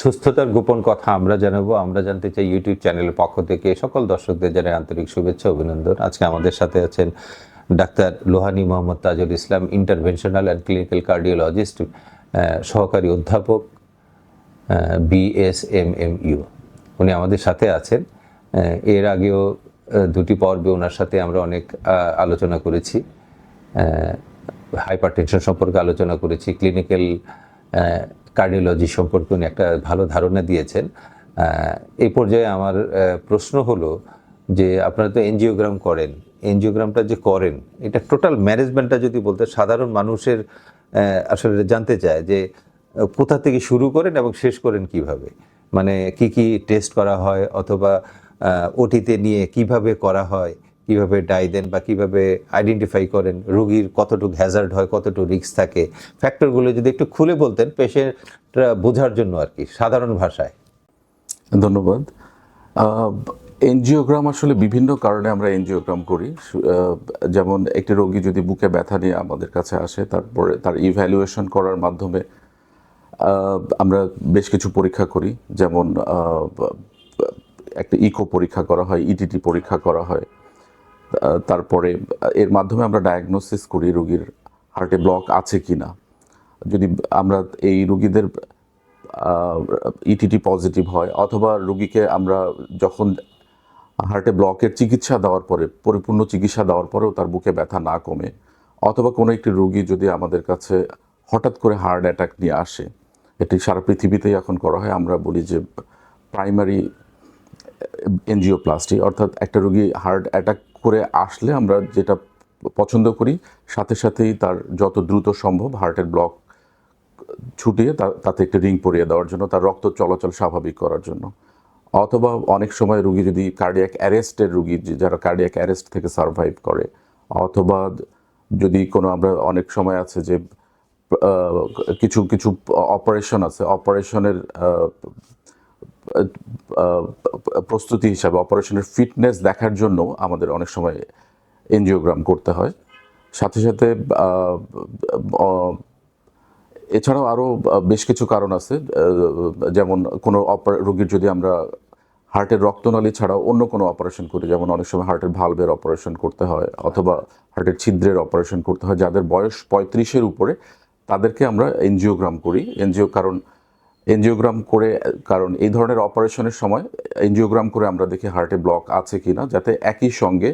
সুস্থতার গোপন কথা আমরা জানাব। আমরা জানতে চাই ইউটিউব চ্যানেলের পক্ষ থেকে। সকল দর্শকদের জানাই আন্তরিক শুভেচ্ছা, অভিনন্দন। আজকে আমাদের সাথে আছেন doctor Lohani Mohammad Tajul Islam, interventional and clinical cardiologist সহকারী অধ্যাপক বিএসএমএমইউ উনি আমাদের সাথে আছেন। এর আগেও দুটি পর্বে ওনার সাথে আমরা অনেক আলোচনা করেছি। হাইপার টেনশন সম্পর্কে আলোচনা করেছি, ক্লিনিক্যাল কার্ডিওলজি সম্পর্কে উনি একটা ভালো ধারণা দিয়েছেন। এই পর্যায়ে আমার প্রশ্ন হলো যে আপনারা তো এনজিওগ্রাম করেন এনজিওগ্রামটা যে করেন, এটা টোটাল ম্যানেজমেন্টটা যদি বলতে সাধারণ মানুষের আসলে জানতে চায় যে কোথা থেকে শুরু করেন এবং শেষ করেন কীভাবে? মানে কি কি টেস্ট করা হয় অথবা ওটিতে নিয়ে কীভাবে করা হয়? কীভাবে ডাই দেন বা কীভাবে আইডেন্টিফাই করেন, রোগীর কতটুকু হ্যাজার্ড হয়, কতটুকু রিস্ক থাকে। ফ্যাক্টরগুলো যদি একটু খুলে বলতেন পেশেন্টরা বোঝার জন্য আর কি, সাধারণ ভাষায়। ধন্যবাদ। এনজিওগ্রাম আসলে বিভিন্ন কারণে আমরা এনজিওগ্রাম করি। যেমন একটি রোগী যদি বুকে ব্যথা নিয়ে আমাদের কাছে আসে, তারপরে তার ইভ্যালুয়েশন করার মাধ্যমে আমরা বেশ কিছু পরীক্ষা করি। যেমন একটা ইকো পরীক্ষা করা হয় ইটিটি পরীক্ষা করা হয়। তারপরে এর মাধ্যমে আমরা ডায়াগনোসিস করি রোগীর হার্টে ব্লক আছে কি না যদি আমরা এই রুগীদের ইটিটি পজিটিভ হয়, অথবা রুগীকে আমরা যখন হার্টে ব্লকের চিকিৎসা দেওয়ার পরে, পরিপূর্ণ চিকিৎসা দেওয়ার পরেও তার বুকে ব্যথা না কমে, অথবা কোনো একটি রুগী যদি আমাদের কাছে হঠাৎ করে হার্ট অ্যাটাক নিয়ে আসে, এটি সারা পৃথিবীতেই এখন করা হয়, আমরা বলি যে প্রাইমারি এনজিওপ্লাস্টি অর্থাৎ একটা রুগী হার্ট অ্যাটাক করে আসলে আমরা যেটা পছন্দ করি, সাথে সাথেই তার যত দ্রুত সম্ভব হার্টের ব্লক ছুটিয়ে তাতে একটি রিং পরিয়ে দেওয়ার জন্য, তার রক্ত চলাচল স্বাভাবিক করার জন্য। অথবা অনেক সময় রুগী যদি কার্ডিয়াক অ্যারেস্টের রুগী যারা কার্ডিয়াক অ্যারেস্ট থেকে সার্ভাইভ করে, অথবা যদি কোনো আমরা অনেক সময় আছে যে কিছু কিছু অপারেশন আছে অপারেশনের প্রস্তুতি হিসাবে অপারেশনের ফিটনেস দেখার জন্য আমাদের অনেক সময় এনজিওগ্রাম করতে হয়। সাথে সাথে এছাড়াও আরও বেশ কিছু কারণ আছে যেমন কোনো রোগীর যদি আমরা হার্টের রক্তনালী ছাড়াও অন্য কোনো অপারেশন করি, যেমন অনেক সময় হার্টের ভালভের অপারেশন করতে হয়, অথবা হার্টের ছিদ্রের অপারেশন করতে হয়, যাদের বয়স পঁয়ত্রিশের উপরে, তাদেরকে আমরা এনজিওগ্রাম করি। এনজিও কারণ এনজিওগ্রাম করে, কারণ এই ধরনের অপারেশনের সময় এনজিওগ্রাম করে আমরা দেখি হার্টে ব্লক আছে কি না যাতে একই সঙ্গে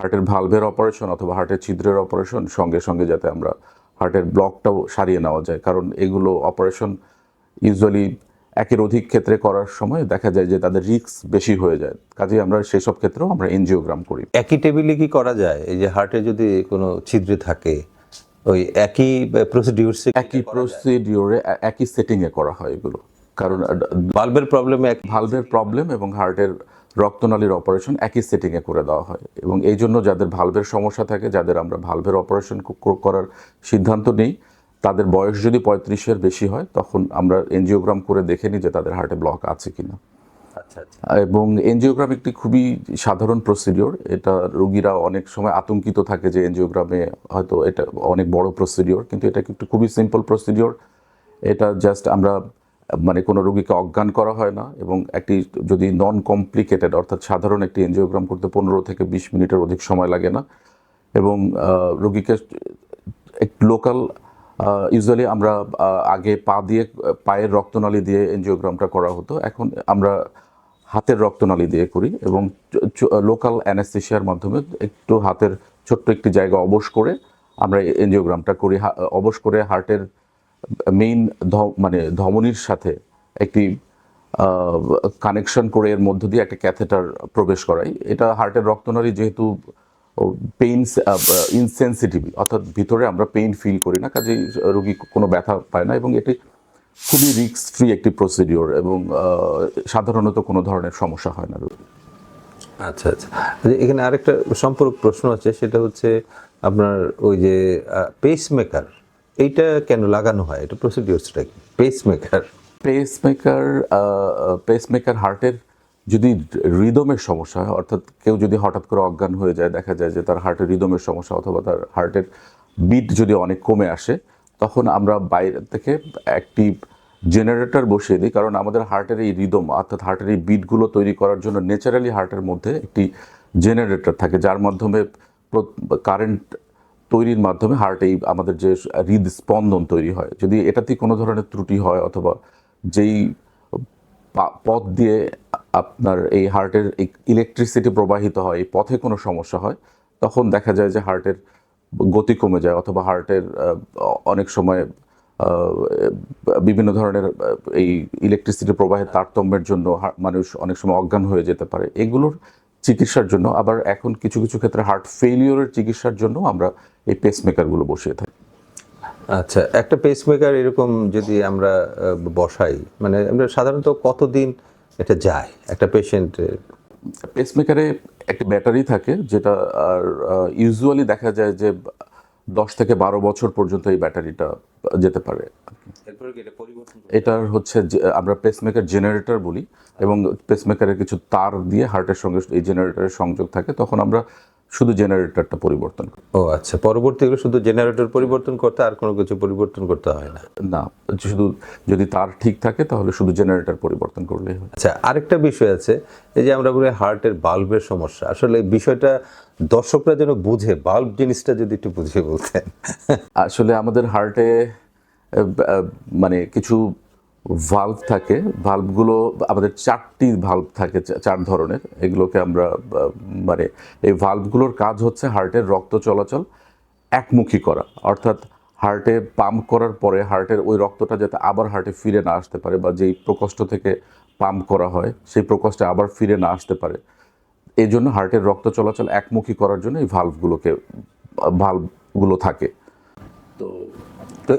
হার্টের ভালভের অপারেশন অথবা হার্টের ছিদ্রের অপারেশন সঙ্গে সঙ্গে যাতে আমরা হার্টের ব্লকটাও সারিয়ে নেওয়া যায়। কারণ এগুলো অপারেশন ইউজুয়ালি একের অধিক ক্ষেত্রে করার সময় দেখা যায় যে তাদের রিস্ক বেশি হয়ে যায়। কাজেই আমরা সেই সব ক্ষেত্রেও আমরা এনজিওগ্রাম করি। একই টেবিলে কি করা যায়? এই যে হার্টে যদি কোনো ছিদ্রে থাকে ওই একই প্রসিডিউর একই প্রসিডিওরে একই সেটিংয়ে করা হয় এগুলো। কারণ বাল্বের প্রবলেমে এক ভালভের প্রবলেম এবং হার্টের রক্তনালীর অপারেশন একই সেটিংয়ে করে দেওয়া হয়। এবং এই জন্য যাদের ভালভের সমস্যা থাকে যাদের আমরা ভালভের অপারেশন করার সিদ্ধান্ত নিই তাদের বয়স যদি পঁয়ত্রিশের বেশি হয় তখন আমরা এনজিওগ্রাম করে দেখে নিই যে তাদের হার্টে ব্লক আছে কিনা। এবং এনজিওগ্রাম একটি খুবই সাধারণ প্রসিডিওর এটা রোগীরা অনেক সময় আতঙ্কিত থাকে যে এনজিওগ্রামে হয়তো এটা অনেক বড় প্রসিডিওর কিন্তু এটা একটু খুবই সিম্পল প্রসিডিওর এটা জাস্ট আমরা মানে কোনো রোগীকে অজ্ঞান করা হয় না এবং একটি যদি নন কমপ্লিকেটেড অর্থাৎ সাধারণ একটি এনজিওগ্রাম করতে পনেরো থেকে বিশ মিনিটের অধিক সময় লাগে না। এবং রোগীকে লোকাল ইউজুয়ালি আমরা আগে পা দিয়ে, পায়ের রক্তনালী দিয়ে এনজিওগ্রামটা করা হতো। এখন আমরা হাতের রক্তনালী দিয়ে করি এবং লোকাল অ্যানেস্থেশিয়ার মাধ্যমে একটু হাতের ছোট্ট একটি জায়গা অবশ করে আমরা এনজিওগ্রামটা করি। অবশ করে হার্টের মেইন মানে ধমনির সাথে একটি কানেকশন করে এর মধ্য দিয়ে একটা ক্যাথেটার প্রবেশ করাই। এটা হার্টের রক্তনালী যেহেতু পেইন ইনসেন্সিটিভ অর্থাৎ ভিতরে আমরা পেইন ফিল করি না, কাজেই রোগী কোনো ব্যথা পায় না এবং এটি খুবই রিস্ক ফ্রি একটি প্রসিডিওর এবং সাধারণত কোনো ধরনের সমস্যা হয় না আচ্ছা আচ্ছা। আচ্ছা, এখানে আরেকটা সম্পর্ক প্রশ্ন আছে সেটা হচ্ছে আপনার ওই যে পেস মেকার এইটা কেন লাগানো হয়? এটা প্রসিডিউরসটা কি? পেস মেকার পেসমেকার পেসমেকার হার্টের যদি রিদমের সমস্যা হয় অর্থাৎ কেউ যদি হঠাৎ করে অজ্ঞান হয়ে যায় দেখা যায় যে তার হার্টের রিদমের সমস্যা অথবা তার হার্টের বিট যদি অনেক কমে আসে তখন আমরা বাইরে থেকে একটি জেনারেটর বসিয়ে দিই, কারণ আমাদের হার্টের এই রিদম অর্থাৎ হার্টের এই বিটগুলো তৈরি করার জন্য ন্যাচারালি হার্টের মধ্যে একটি জেনারেটর থাকে, যার মাধ্যমে কারেন্ট তৈরির মাধ্যমে হার্ট এই আমাদের যে হৃদস্পন্দন তৈরি হয়। যদি এটাতে কোনো ধরনের ত্রুটি হয়, অথবা যেই পথ দিয়ে আপনার এই হার্টের ইলেকট্রিসিটি প্রবাহিত হয়, এই পথে কোনো সমস্যা হয়, তখন দেখা যায় যে হার্টের গতি কমে যায় অথবা হার্টের অনেক সময় বিভিন্ন ধরনের এই ইলেকট্রিসিটি প্রবাহের তারতম্যের জন্য মানুষ অনেক সময় অজ্ঞান হয়ে যেতে পারে। এগুলোর চিকিৎসার জন্য আবার এখন কিছু কিছু ক্ষেত্রে হার্ট ফেলিওরের চিকিৎসার জন্য আমরা এই পেসমেকারগুলো বসিয়ে থাকি। আচ্ছা একটা পেসমেকার এরকম যদি আমরা বসাই মানে আমরা সাধারণত কতদিন এটা যায়? একটা পেশেন্টের পেসমেকারে একটি ব্যাটারি থাকে যেটা আর ইউজুয়ালি দেখা যায় যে দশ থেকে বারো বছর পর্যন্ত এই ব্যাটারিটা যেতে পারে। এটার হচ্ছে আমরা পেসমেকার জেনারেটর বলি এবং পেসমেকারের কিছু তার দিয়ে হার্টের সঙ্গে এই জেনারেটরের সংযোগ থাকে। তখন আমরা শুধু জেনারেটরটা পরিবর্তন ও আচ্ছা পরবর্তীগুলো শুধু জেনারেটর পরিবর্তন করতে আর কোনো কিছু পরিবর্তন করতে হয় না? না শুধু যদি তার ঠিক থাকে তাহলে শুধু জেনারেটর পরিবর্তন করলেই হয়। আচ্ছা আরেকটা বিষয় আছে এই যে আমরা বলি হার্টের বাল্বের সমস্যা আসলে বিষয়টা দর্শকরা যেন বুঝে বাল্ব জিনিসটা যদি একটু বুঝিয়ে বলতেন। আসলে আমাদের হার্টে মানে কিছু ভাল্ব থাকে ভাল্ভগুলো আমাদের চারটি ভাল্ব থাকে চার ধরনের। এগুলোকে আমরা মানে এই ভাল্বগুলোর কাজ হচ্ছে হার্টের রক্ত চলাচল একমুখী করা। অর্থাৎ হার্টে পাম্প করার পরে হার্টের ওই রক্তটা যাতে আবার হার্টে ফিরে না আসতে পারে বা যেই প্রকোষ্ঠ থেকে পাম্প করা হয়, সেই প্রকোষ্ঠে আবার ফিরে না আসতে পারে। এই জন্য হার্টের রক্ত চলাচল একমুখী করার জন্য এই ভাল্ভগুলোকে ভাল্বগুলো থাকে। তো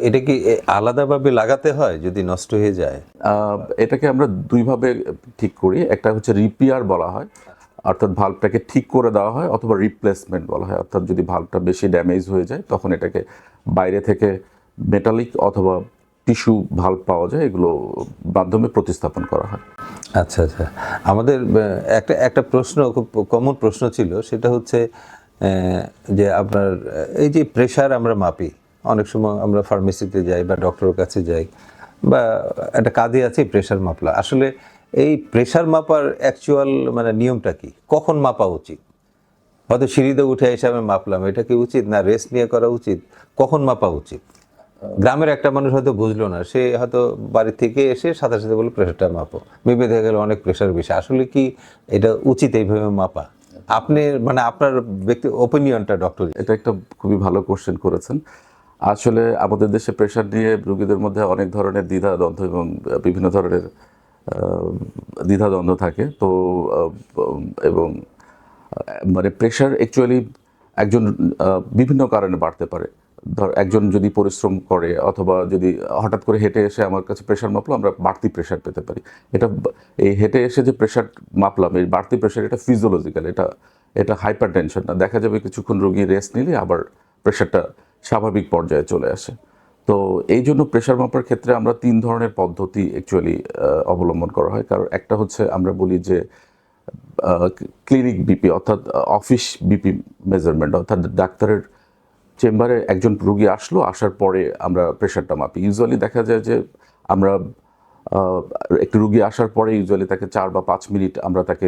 এটা কি আলাদাভাবে লাগাতে হয় যদি নষ্ট হয়ে যায়? এটাকে আমরা দুইভাবে ঠিক করি। একটা হচ্ছে রিপেয়ার বলা হয় অর্থাৎ ভাল্বটাকে ঠিক করে দেওয়া হয় অথবা রিপ্লেসমেন্ট বলা হয়। অর্থাৎ যদি ভাল্বটা বেশি ড্যামেজ হয়ে যায় তখন এটাকে বাইরে থেকে মেটালিক অথবা টিস্যু ভাল্ব পাওয়া যায় এগুলো মাধ্যমে প্রতিস্থাপন করা হয়। আচ্ছা আচ্ছা। আমাদের একটা একটা প্রশ্ন খুব কমন প্রশ্ন ছিল সেটা হচ্ছে যে আপনার এই যে প্রেশার আমরা মাপি অনেক সময় আমরা ফার্মেসিতে যাই বা ডক্টরের কাছে যাই বা একটা কাজে আছে প্রেশার মাপলা। আসলে এই প্রেশার মাপার অ্যাকচুয়াল মানে নিয়মটা কি? কখন মাপা উচিত? হয়তো সিঁড়িতে উঠে এসে আমি মাপলাম, এটা কি উচিত? না রেস্ট নিয়ে করা উচিত? কখন মাপা উচিত? গ্রামের একটা মানুষ হয়তো বুঝলো না, সে হয়তো বাড়ি থেকে এসে সাথে সাথে বলে প্রেশারটা মাপো। মেপে দেখা গেল অনেক প্রেশার বেশি। আসলে কি এটা উচিত এইভাবে মাপা? আপনি মানে আপনার ব্যক্তি ওপিনিয়নটা ডক্টর এটা একটা খুবই ভালো কোশ্চেন করেছেন। আসলে আমাদের দেশে প্রেশার নিয়ে রোগীদের মধ্যে অনেক ধরনের দ্বিধা দ্বন্দ্ব এবং বিভিন্ন ধরনের দ্বিধা দ্বন্দ্ব থাকে। তো এবং মানে প্রেশার অ্যাকচুয়ালি একজন বিভিন্ন কারণে বাড়তে পারে। ধর, একজন যদি পরিশ্রম করে অথবা যদি হঠাৎ করে হেঁটে এসে আমার কাছে প্রেশার মাপলো, আমরা বাড়তি প্রেশার পেতে পারি। এটা, এই হেঁটে এসে যে প্রেশার মাপলাম, এই বাড়তি প্রেশার এটা ফিজিওলজিক্যাল এটা এটা হাইপার টেনশন না। দেখা যাবে কিছুক্ষণ রোগী রেস্ট নিলে আবার প্রেশারটা স্বাভাবিক পর্যায়ে চলে আসে। তো এই জন্য প্রেশার মাপার ক্ষেত্রে আমরা তিন ধরনের পদ্ধতি অ্যাকচুয়ালি অবলম্বন করা হয়। কারণ একটা হচ্ছে আমরা বলি যে ক্লিনিক বিপি অর্থাৎ অফিস বিপি মেজারমেন্ট অর্থাৎ ডাক্তারের চেম্বারে একজন রুগী আসলো, আসার পরে আমরা প্রেশারটা মাপি। ইউজুয়ালি দেখা যায় যে আমরা একটি রুগী আসার পরে ইউজুয়ালি তাকে চার বা পাঁচ মিনিট আমরা তাকে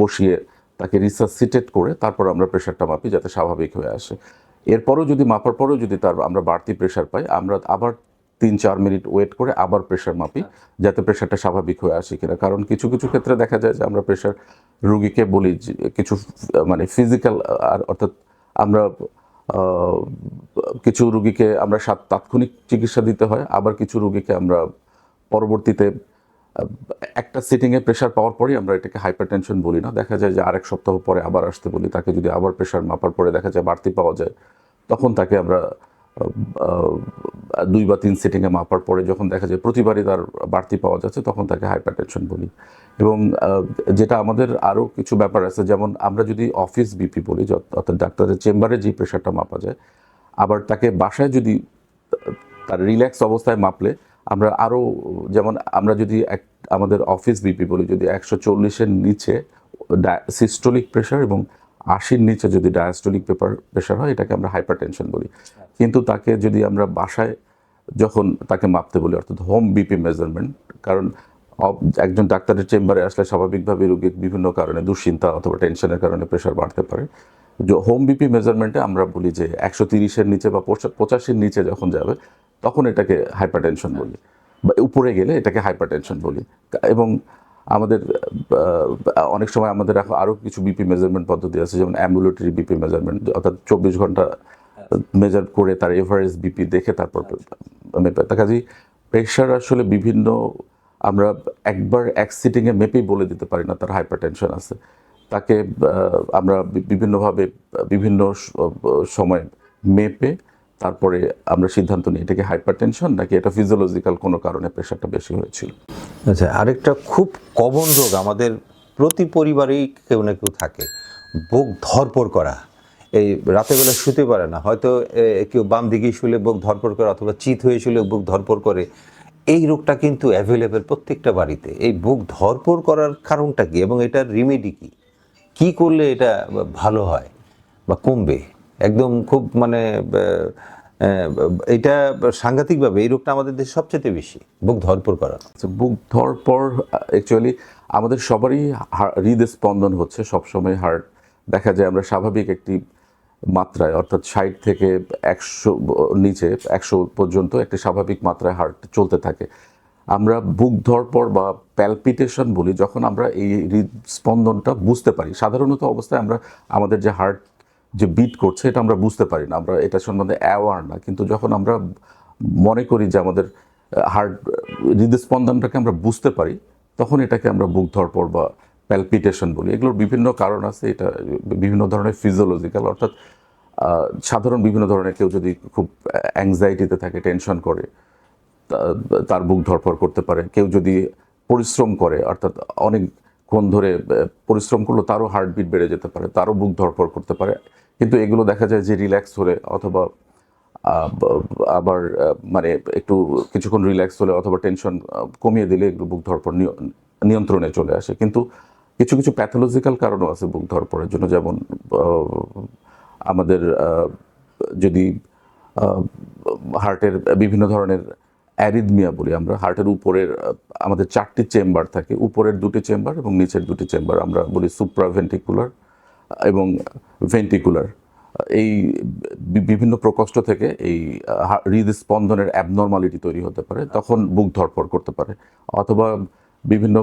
বসিয়ে তাকে রিসার্সিটেট করে তারপর আমরা প্রেশারটা মাপি যাতে স্বাভাবিক হয়ে আসে। এরপরও যদি, মাপার পরেও যদি তার আমরা বাড়তি প্রেশার পাই, আমরা আবার তিন চার মিনিট ওয়েট করে আবার প্রেশার মাপি, যাতে প্রেশারটা স্বাভাবিক হয়ে আসে কিনা। কারণ কিছু কিছু ক্ষেত্রে দেখা যায় যে আমরা প্রেশার রুগীকে বলি কিছু মানে ফিজিক্যাল আর অর্থাৎ আমরা কিছু রুগীকে আমরা তাৎক্ষণিক চিকিৎসা দিতে হয়, আবার কিছু রুগীকে আমরা পরবর্তীতে একটা সিটিংয়ে প্রেশার পাওয়ার পরেই আমরা এটাকে হাইপার টেনশন বলি না। দেখা যায় যে আরেক সপ্তাহ পরে আবার আসতে বলি, তাকে যদি আবার প্রেশার মাপার পরে দেখা যায় বাড়তি পাওয়া যায়, তখন তাকে আমরা দুই বা তিন সিটিংয়ে মাপার পরে যখন দেখা যায় প্রতিবারই তার বাড়তি পাওয়া যাচ্ছে, তখন তাকে হাইপার টেনশন বলি। এবং যেটা আমাদের আরও কিছু ব্যাপার আছে, যেমন আমরা যদি অফিস বিপি বলি অর্থাৎ ডাক্তারের চেম্বারে যে প্রেশারটা মাপা যায়, আবার তাকে বাসায় যদি তার রিল্যাক্স অবস্থায় মাপলে আমরা আরও যেমন আমরা যদি এক, আমাদের অফিস বিপি বলি, যদি একশো চল্লিশের নিচে সিস্টোলিক প্রেশার এবং আশির নিচে যদি ডায়াস্টোলিক পেপার প্রেশার হয়, এটাকে আমরা হাইপার টেনশন বলি। কিন্তু তাকে যদি আমরা বাসায় যখন তাকে মাপতে বলি, অর্থাৎ হোম বিপি মেজারমেন্ট কারণ একজন ডাক্তারের চেম্বারে আসলে স্বাভাবিকভাবে রোগীর বিভিন্ন কারণে দুশ্চিন্তা অথবা টেনশনের কারণে প্রেশার বাড়তে পারে। হোম বিপি মেজারমেন্টে আমরা বলি যে একশো তিরিশের নিচে বা পঁচাশির নিচে যখন যাবে তখন এটাকে হাইপারটেনশন বলি। বা উপরে গেলে এটাকে হাইপারটেনশন বলি। এবং আমাদের অনেক সময় আমাদের এখন আরও কিছু বিপি মেজারমেন্ট পদ্ধতি আছে যেমন অ্যাম্বুলেটরি বিপি মেজারমেন্ট অর্থাৎ চব্বিশ ঘণ্টা মেজার করে তার এভারেজ বিপি দেখে তারপর মেপে তা কাজেই প্রেশার আসলে বিভিন্ন আমরা একবার এক সিটিংয়ে মেপেই বলে দিতে পারি না তার হাইপারটেনশন আছে। তাকে আমরা বিভিন্নভাবে বিভিন্ন সময় মেপে তারপরে আমরা সিদ্ধান্ত নিই, এটা কি হাইপারটেনশন নাকি এটা ফিজিওলজিক্যাল কোনো কারণে প্রেশারটা বেশি হয়েছিল? আচ্ছা আরেকটা খুব কমন রোগ আমাদের প্রতি পরিবারেই কেউ না কেউ থাকে, বুক ধরপড় করা। এই রাতের বেলা শুতে পারে না, হয়তো কেউ বাম দিকে শুলে বুক ধরপড় করে অথবা চিত হয়ে শুলে বুক ধরপড় করে। এই রোগটা কিন্তু অ্যাভেলেবেল প্রত্যেকটা বাড়িতে। এই বুক ধরপড় করার কারণটা কি এবং এটার রিমেডি কি? কি করলে এটা ভালো হয় বা কমবে? একদম খুব মানে এটা সাংঘাতিকভাবে এই রোগটা আমাদের দেশে সবচেয়ে বেশি বুক ধরপড় করা আচ্ছা, বুক ধরপর অ্যাকচুয়ালি আমাদের সবারই হৃদস্পন্দন হচ্ছে সবসময় হার্ট দেখা যায় আমরা স্বাভাবিক একটি মাত্রায় অর্থাৎ ষাট থেকে একশো নিচে একশো পর্যন্ত একটি স্বাভাবিক মাত্রায় হার্ট চলতে থাকে। আমরা বুক ধরপর বা প্যালপিটেশন বলি যখন আমরা এই হৃদস্পন্দনটা বুঝতে পারি সাধারণত অবস্থায় আমরা আমাদের যে হার্ট যে বিট করছে, এটা আমরা বুঝতে পারি না। আমরা এটা সম্বন্ধে অ্যাওয়ার না। কিন্তু যখন আমরা মনে করি যে আমাদের হার্ট হৃদস্পন্দনটাকে আমরা বুঝতে পারি, তখন এটাকে আমরা বুক ধরপড় বা প্যালপিটেশন বলি। এগুলোর বিভিন্ন কারণ আছে। এটা বিভিন্ন ধরনের ফিজিওলজিক্যাল অর্থাৎ সাধারণ বিভিন্ন ধরনের কেউ যদি খুব অ্যাংজাইটিতে থাকে টেনশন করে তার বুক ধরপড় করতে পারে। কেউ যদি পরিশ্রম করে, অর্থাৎ অনেকক্ষণ ধরে পরিশ্রম করল তারও হার্টবিট বেড়ে যেতে পারে, তারও বুক ধরপড় করতে পারে। কিন্তু এগুলো দেখা যায় যে রিল্যাক্স হলে অথবা আবার মানে একটু কিছুক্ষণ রিল্যাক্স হলে অথবা টেনশন কমিয়ে দিলে এগুলো বুক ধরপড় নিয়- নিয়ন্ত্রণে চলে আসে। কিন্তু কিছু কিছু প্যাথোলজিক্যাল কারণও আছে বুক ধরপড়ের জন্য। যেমন আমাদের যদি হার্টের বিভিন্ন ধরনের অ্যারিদমিয়া বলি আমরা, হার্টের উপরের আমাদের চারটি চেম্বার থাকে। উপরের দুটি চেম্বার এবং নিচের দুটি চেম্বার আমরা বলি সুপ্রাভেন্টিকুলার এবং ভেন্টিকুলার। এই বিভিন্ন প্রকোষ্ঠ থেকে এই হৃদস্পন্দনের অ্যাবনর্মালিটি তৈরি হতে পারে, তখন বুক ধরপড় করতে পারে, অথবা বিভিন্ন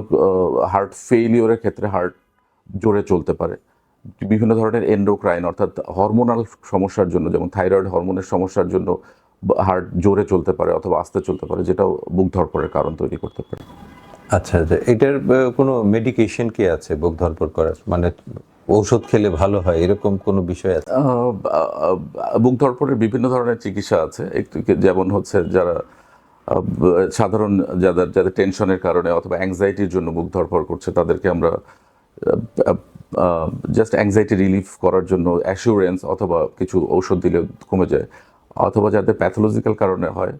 হার্ট ফেইলিওরের ক্ষেত্রে হার্ট জোরে চলতে পারে। বিভিন্ন ধরনের এন্ডোক্রাইন অর্থাৎ হরমোনাল সমস্যার জন্য, যেমন থাইরয়েড হরমোনের সমস্যার জন্য হার্ট জোরে চলতে পারে অথবা আস্তে চলতে পারে, যেটাও বুক ধরপড়ের কারণ তৈরি করতে পারে। আচ্ছা আচ্ছা এটার কোনো মেডিকেশন কি আছে বুক ধরপড় করার? মানে ঔষধ খেলে ভালো হয়, এরকম কোনো বিষয় আছে? বুক ধরপড়ের বিভিন্ন ধরনের চিকিৎসা আছে। একটু যেমন হচ্ছে যারা সাধারণ যাদের যাদের টেনশনের কারণে অথবা অ্যাংজাইটির জন্য বুক ধরপড় করছে, তাদেরকে আমরা জাস্ট অ্যাংজাইটি রিলিফ করার জন্য অ্যাসুরেন্স অথবা কিছু ঔষধ দিলে কমে যায়। অথবা যাদের প্যাথোলজিক্যাল কারণে হয়,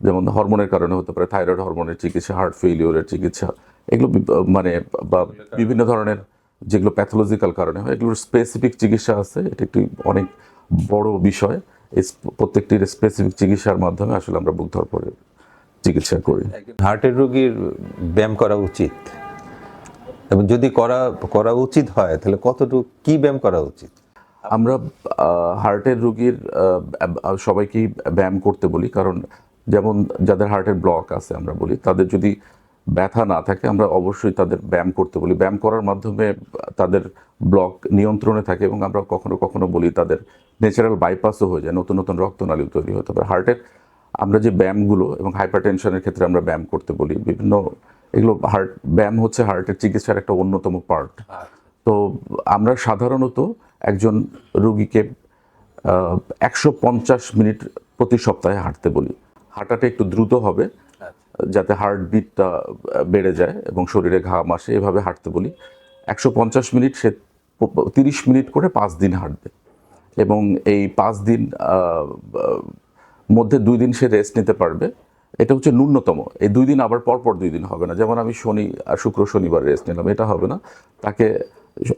যেমন হরমোনের কারণে হতে পারে থাইরয়েড হরমোনের চিকিৎসা হার্ট ফেইলিওরের চিকিৎসা, এগুলো মানে বা বিভিন্ন ধরনের যেগুলো প্যাথোলজিক্যাল কারণে হয় এগুলোর স্পেসিফিক চিকিৎসা আছে এটা একটি অনেক বড় বিষয়। এই প্রত্যেকটির স্পেসিফিক চিকিৎসার মাধ্যমে আসলে আমরা বুক ধরপড়ের চিকিৎসা করি। হার্টের রোগীর ব্যায়াম করা উচিত। এবং যদি করা করা উচিত হয় তাহলে কতটুকু কি ব্যায়াম করা উচিত? আমরা হার্টের রোগীর সবাইকেই ব্যায়াম করতে বলি কারণ যেমন যাদের হার্টের ব্লক আছে আমরা বলি তাদের যদি ব্যথা না থাকে, আমরা অবশ্যই তাদের ব্যায়াম করতে বলি। ব্যায়াম করার মাধ্যমে তাদের ব্লক নিয়ন্ত্রণে থাকে এবং আমরা কখনো কখনো বলি তাদের ন্যাচারাল বাইপাসও হয়ে যায়, নতুন নতুন রক্তনালী তৈরি হতে পারে। হার্টের আমরা যে ব্যায়ামগুলো এবং হাইপার টেনশনের ক্ষেত্রে আমরা ব্যায়াম করতে বলি, বিভিন্ন এগুলো হার্ট ব্যায়াম হচ্ছে হার্টের চিকিৎসার একটা অন্যতম পার্ট তো আমরা সাধারণত একজন রুগীকে একশো পঞ্চাশ মিনিট প্রতি সপ্তাহে হাঁটতে বলি। হাঁটাটা একটু দ্রুত হবে যাতে হার্ট বিটটা বেড়ে যায় এবং শরীরে ঘাম আসে এভাবে হাঁটতে বলি। একশো পঞ্চাশ মিনিট সে তিরিশ মিনিট করে পাঁচ দিন হাঁটবে এবং এই পাঁচ দিন মধ্যে দুই দিন সে রেস্ট নিতে পারবে। এটা হচ্ছে ন্যূনতম। এই দুই দিন আবার পরপর দুই দিন হবে না। যেমন আমি শনি আর শুক্র শনিবার রেস্ট নিলাম এটা হবে না। তাকে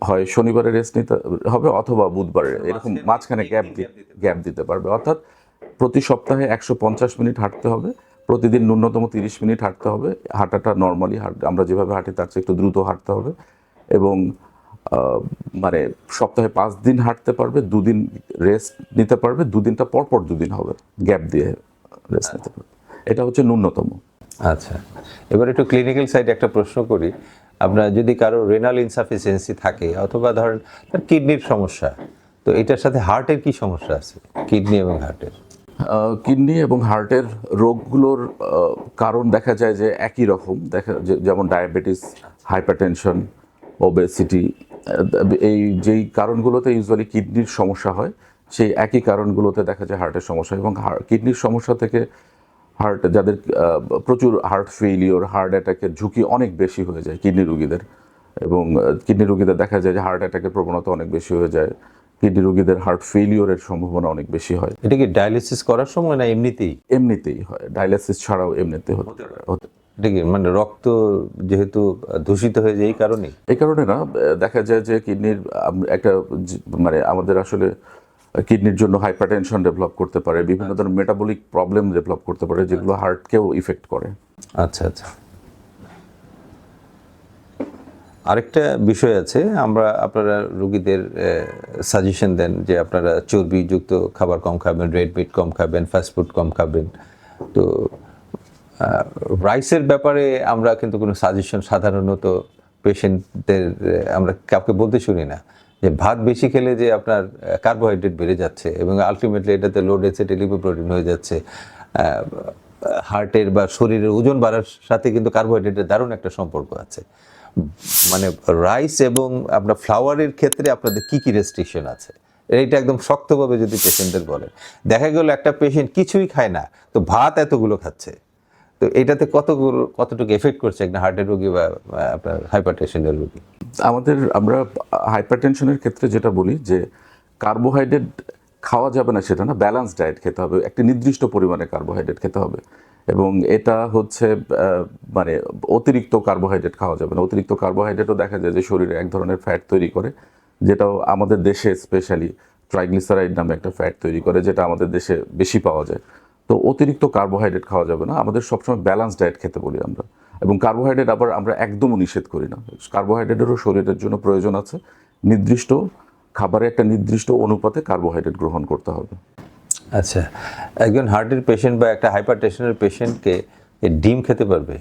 হয় শনিবারে রেস্ট নিতে হবে অথবা বুধবারে এরকম মাঝখানে গ্যাপ গ্যাপ দিতে পারবে। অর্থাৎ প্রতি সপ্তাহে একশো পঞ্চাশ মিনিট হাঁটতে হবে। প্রতিদিন ন্যূনতম তিরিশ মিনিট হাঁটতে হবে। হাঁটাটা নর্মালি হাঁট, আমরা যেভাবে হাঁটি তার চেয়ে একটু দ্রুত হাঁটতে হবে এবং মানে সপ্তাহে পাঁচ দিন হাঁটতে পারবে, দুদিন রেস্ট নিতে পারবে, দুদিনটা পর পর দুদিন হবে গ্যাপ দিয়ে রেস্ট নিতে পারবে। এটা হচ্ছে ন্যূনতম। আচ্ছা এবার একটু ক্লিনিক্যাল সাইডে একটা প্রশ্ন করি। আপনার যদি কারও রেনাল ইনসাফিসিয়েন্সি থাকে অথবা ধরেন, তার কিডনির সমস্যা, তো এটার সাথে হার্টের কি সমস্যা আছে? কিডনি এবং হার্টের কিডনি এবং হার্টের রোগগুলোর কারণ দেখা যায় যে একই রকম। দেখা যেমন ডায়াবেটিস, হাইপারটেনশন, ওবেসিটি এই যেই কারণগুলোতে ইউজুয়ালি কিডনির সমস্যা হয়, সেই একই কারণগুলোতে দেখা যায় হার্টের সমস্যা এবং কিডনির সমস্যা থেকে হার্ট, যাদের প্রচুর হার্ট ফেইলিওর, হার্ট অ্যাটাকের ঝুঁকি অনেক বেশি হয়ে যায় কিডনি রোগীদের এবং কিডনি রুগীদের দেখা যায় যে হার্ট অ্যাটাকের প্রবণতা অনেক বেশি হয়ে যায়। কিডনি রোগীদের হার্ট ফেইলিওরের সম্ভাবনা অনেক বেশি হয়। এটা কি ডায়ালিসিস করার সময় না এমনিতেই? এমনিতেই হয়। ডায়ালিসিস ছাড়াও এমনিতে হতে হতে এটা কি মানে রক্ত যেহেতু দূষিত হয়ে যায় এই কারণেই? এই কারণে না দেখা যায় যে কিডনির একটা মানে আমাদের আসলে কিডনির জন্য হাইপারটেনশন ডেভেলপ করতে পারে বিভিন্ন ধরনের মেটাবলিক প্রবলেম ডেভেলপ করতে পারে যেগুলো হার্টকেও ইফেক্ট করে। আচ্ছা আচ্ছা। আরেকটা বিষয় আছে, আমরা আপনারা রুগীদের সাজেশন দেন যে আপনারা চর্বিযুক্ত খাবার কম খাবেন রেড মিট কম খাবেন ফাস্ট ফুড কম খাবেন। তো রাইসের ব্যাপারে আমরা কিন্তু কোনো সাজেশন সাধারণত পেশেন্টদের আমরা কাউকে বলতে শুনি না। যে ভাত বেশি খেলে যে আপনার কার্বোহাইড্রেট বেড়ে যাচ্ছে এবং আলটিমেটলি এটাতে লো ডেন্সিটি লিপোপ্রোটিন হয়ে যাচ্ছে। হার্টের বা শরীরের ওজন বাড়ার সাথে কিন্তু কার্বোহাইড্রেটের দারুণ একটা সম্পর্ক আছে। মানে রাইস এবং আপনার ফ্লাওয়ারের ক্ষেত্রে আপনাদের কি কি রেস্ট্রিকশন আছে? এইটা একদম শক্তভাবে যদি পেশেন্টদের বলেন। দেখা গেল একটা পেশেন্ট কিছুই খায় না, তো ভাত এতগুলো খাচ্ছে। তো এটাতে কতগুলো, কতটুকু এফেক্ট করছে একটা হার্টের রোগী বা আপনার হাইপারটেনশনের রোগী? আমাদের আমরা হাইপারটেনশনের ক্ষেত্রে যেটা বলি যে কার্বোহাইড্রেট খাওয়া যাবে না সেটা না ব্যালেন্স ডায়েট খেতে হবে, একটি নির্দিষ্ট পরিমাণে কার্বোহাইড্রেট খেতে হবে। এবং এটা হচ্ছে মানে অতিরিক্ত কার্বোহাইড্রেট খাওয়া যাবে না। অতিরিক্ত কার্বোহাইড্রেটও দেখা যায় যে শরীরে এক ধরনের ফ্যাট তৈরি করে, যেটাও আমাদের দেশে স্পেশালি ট্রাইগ্লিসারাইড নামে একটা ফ্যাট তৈরি করে, যেটা আমাদের দেশে বেশি পাওয়া যায়। তো অতিরিক্ত কার্বোহাইড্রেট খাওয়া যাবে না। আমাদের সবসময় ব্যালেন্স ডায়েট খেতে বলি আমরা। এবং কার্বোহাইড্রেট আবার আমরা একদমও নিষেধ করি না। কার্বোহাইড্রেটেরও শরীরের জন্য প্রয়োজন আছে। নির্দিষ্ট খাবারে একটা নির্দিষ্ট অনুপাতে কার্বোহাইড্রেট গ্রহণ করতে হবে। আচ্ছা একজন হার্টের পেশেন্ট বা একটা হাইপারটেনশনের পেশেন্টকে ডিম খেতে পারবে?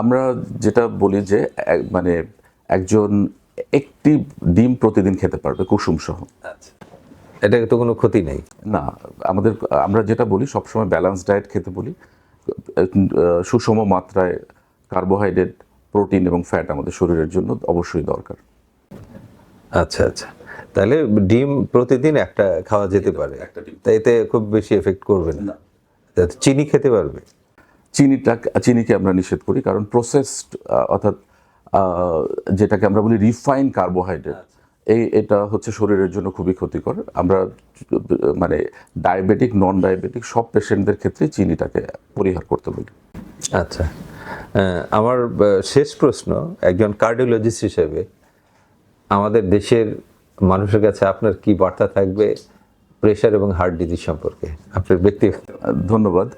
আমরা যেটা বলি যে মানে একজন একটি ডিম প্রতিদিন খেতে পারবে কুসুম সহ। আচ্ছা এটা তো কোনো ক্ষতি নেই। না আমাদের আমরা যেটা বলি সবসময় ব্যালেন্স ডায়েট খেতে বলি। সুষম মাত্রায় কার্বোহাইড্রেট প্রোটিন এবং ফ্যাট আমাদের শরীরের জন্য অবশ্যই দরকার। আচ্ছা আচ্ছা। তাহলে ডিম প্রতিদিন একটা খাওয়া যেতে পারে। একটা ডিম। তাই এতে খুব বেশি এফেক্ট করবে না। তা চিনি খেতে পারবে? চিনিটা চিনিকে আমরা নিষেধ করি কারণ প্রসেসড অর্থাৎ যেটাকে আমরা বলি রিফাইন কার্বোহাইড্রেট এই এটা হচ্ছে শরীরের জন্য খুবই ক্ষতিকর। আমরা মানে ডায়াবেটিক নন ডায়াবেটিক সব পেশেন্টদের ক্ষেত্রে চিনিটাকে পরিহার করতে বলি আচ্ছা। আমার শেষ প্রশ্ন একজন কার্ডিওলজিস্ট হিসেবে আমাদের দেশের মানুষের কাছে আপনার কি বার্তা থাকবে প্রেশার এবং হার্ট ডিজিজ সম্পর্কে? আপনার ব্যক্তিগত। ধন্যবাদ।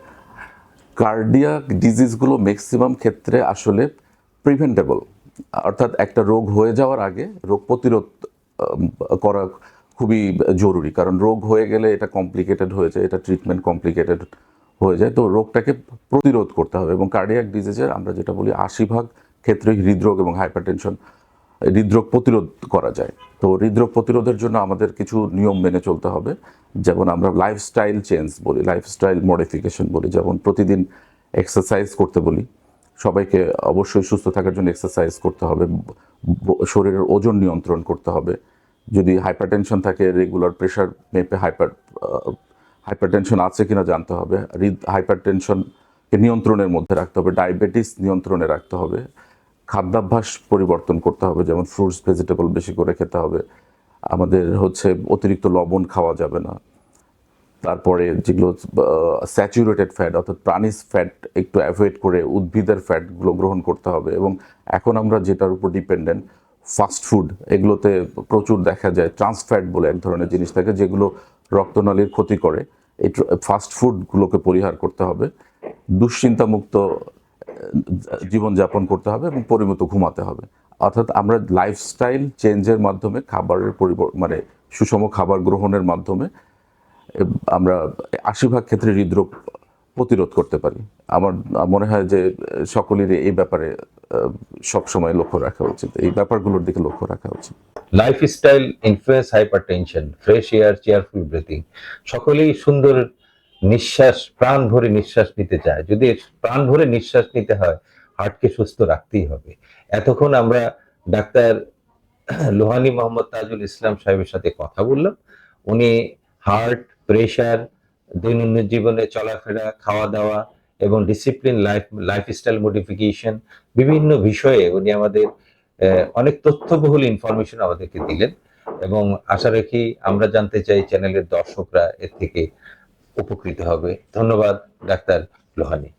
কার্ডিয়াক ডিজিজগুলো ম্যাক্সিমাম ক্ষেত্রে আসলে প্রিভেন্টেবল অর্থাৎ একটা রোগ হয়ে যাওয়ার আগে রোগ প্রতিরোধ করা খুবই জরুরি। কারণ রোগ হয়ে গেলে এটা কমপ্লিকেটেড হয়ে যায়, এটা ট্রিটমেন্ট কমপ্লিকেটেড হয়ে যায়। তো রোগটাকে প্রতিরোধ করতে হবে এবং কার্ডিয়াক ডিজিজের আমরা যেটা বলি আশি ভাগ ক্ষেত্রে হৃদরোগ এবং হাইপারটেনশন হৃদরোগ প্রতিরোধ করা যায়। তো হৃদরোগ প্রতিরোধের জন্য আমাদের কিছু নিয়ম মেনে চলতে হবে। যেমন আমরা লাইফস্টাইল চেঞ্জ বলি লাইফস্টাইল মডিফিকেশন বলি। যেমন প্রতিদিন এক্সারসাইজ করতে বলি। সবাইকে অবশ্যই সুস্থ থাকার জন্য এক্সারসাইজ করতে হবে। শরীরের ওজন নিয়ন্ত্রণ করতে হবে। যদি হাইপারটেনশন থাকে রেগুলার প্রেশার মেপে হাইপার হাইপারটেনশন আছে কিনা জানতে হবে। হাইপারটেনশনকে নিয়ন্ত্রণের মধ্যে রাখতে হবে। ডায়াবেটিস নিয়ন্ত্রণে রাখতে হবে। খাদ্যাভ্যাস পরিবর্তন করতে হবে, যেমন ফ্রুটস ভেজিটেবল বেশি করে খেতে হবে। আমাদের হচ্ছে অতিরিক্ত লবণ খাওয়া যাবে না। তারপরে যেগুলো স্যাচুরেটেড ফ্যাট অর্থাৎ প্রাণীজ ফ্যাট একটু অ্যাভয়েড করে উদ্ভিদের ফ্যাটগুলো গ্রহণ করতে হবে। এবং এখন আমরা যেটার উপর ডিপেন্ডেন্ট ফাস্ট ফুড এগুলোতে প্রচুর দেখা যায় ট্রান্স ফ্যাট বলে এক ধরনের জিনিস থাকে, যেগুলো রক্তনালীর ক্ষতি করে। এই ফাস্ট ফুডগুলোকে পরিহার করতে হবে। দুশ্চিন্তামুক্ত জীবনযাপন করতে হবে এবং পরিমিত ঘুমাতে হবে। অর্থাৎ আমরা লাইফস্টাইল চেঞ্জের মাধ্যমে খাবারের পরিবর্তন মানে সুষম খাবার গ্রহণের মাধ্যমে আমরা আশি ভাগ ক্ষেত্রে হৃদরোগ প্রতিরোধ করতে পারি। আমার মনে হয় যে সকলেরই এই ব্যাপারে সবসময় লক্ষ্য রাখা উচিত। এই ব্যাপারগুলোর দিকে লক্ষ্য রাখা উচিত। Lifestyle influence hypertension fresh air cheerful breathing সকলেই সুন্দর নিঃশ্বাস, প্রাণ ভরে নিঃশ্বাস নিতে চায়। যদি প্রাণ ভরে নিঃশ্বাস নিতে হয়, হার্টকে সুস্থ রাখতেই হবে। এতক্ষণ আমরা ডাক্তার লোহানি মোহাম্মদ তাজুল ইসলাম সাহেবের সাথে কথা বললাম। উনি হার্ট, প্রেশার, দৈনন্দিন জীবনে চলাফেরা খাওয়া দাওয়া এবং ডিসিপ্লিন, লাইফ, লাইফস্টাইল মডিফিকেশন বিভিন্ন বিষয়ে উনি আমাদের অনেক তথ্যবহুল ইনফরমেশন আমাদেরকে দিলেন এবং আশা রাখি আমরা জানতে চাই চ্যানেলের দর্শকরা এর থেকে উপকৃত হবে। ধন্যবাদ ডাক্তার লোহানি।